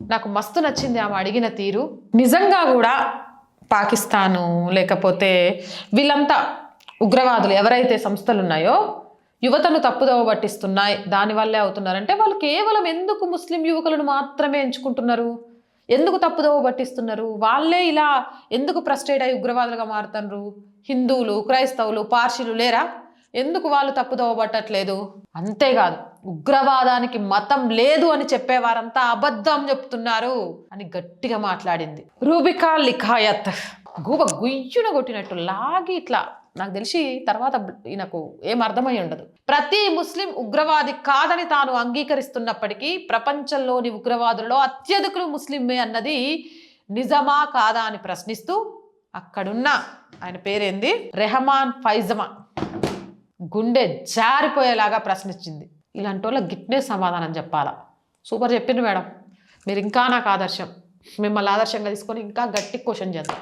నాకు మస్తు నచ్చింది ఆమె అడిగిన తీరు. నిజంగా కూడా పాకిస్తాను లేకపోతే వీళ్ళంతా ఉగ్రవాదులు ఎవరైతే సంస్థలు ఉన్నాయో యువతను తప్పుదోవ పట్టిస్తున్నాయి దానివల్లే అవుతున్నారంటే వాళ్ళు కేవలం ఎందుకు ముస్లిం యువకులను మాత్రమే ఎంచుకుంటున్నారు? ఎందుకు తప్పుదోవ పట్టిస్తున్నారు? వాళ్ళే ఇలా ఎందుకు ప్రస్టేడ్ అయి ఉగ్రవాదులుగా మారుతున్నారు హిందువులు క్రైస్తవులు పార్షీలు లేరా? ఎందుకు వాళ్ళు తప్పుదోవ పట్టట్లేదు అంతేకాదు ఉగ్రవాదానికి మతం లేదు అని చెప్పేవారంతా అబద్ధం చెప్తున్నారు అని గట్టిగా మాట్లాడింది. రూబికా లిఖాయత్. గూబ గుయ్యున కొట్టినట్టు లాగి ఇట్లా నాకు తెలిసి తర్వాత ఈయనకు ఏం అర్థమై ఉండదు. ప్రతి ముస్లిం ఉగ్రవాది కాదని తాను అంగీకరిస్తున్నప్పటికీ ప్రపంచంలోని ఉగ్రవాదులలో అత్యధికులు ముస్లిమే అన్నది నిజమా కాదా అని ప్రశ్నిస్తూ అక్కడున్న ఆయన పేరేంది? రెహమాన్ ఫైజమా. గుండె జారిపోయేలాగా ప్రశ్నించింది. ఇలాంటి వాళ్ళ గిట్నే సమాధానం చెప్పాలా? సూపర్ చెప్పింది మేడం. మీరు ఇంకా నాకు ఆదర్శం. మిమ్మల్ని ఆదర్శంగా తీసుకొని ఇంకా గట్టి క్వశ్చన్ చేద్దాం.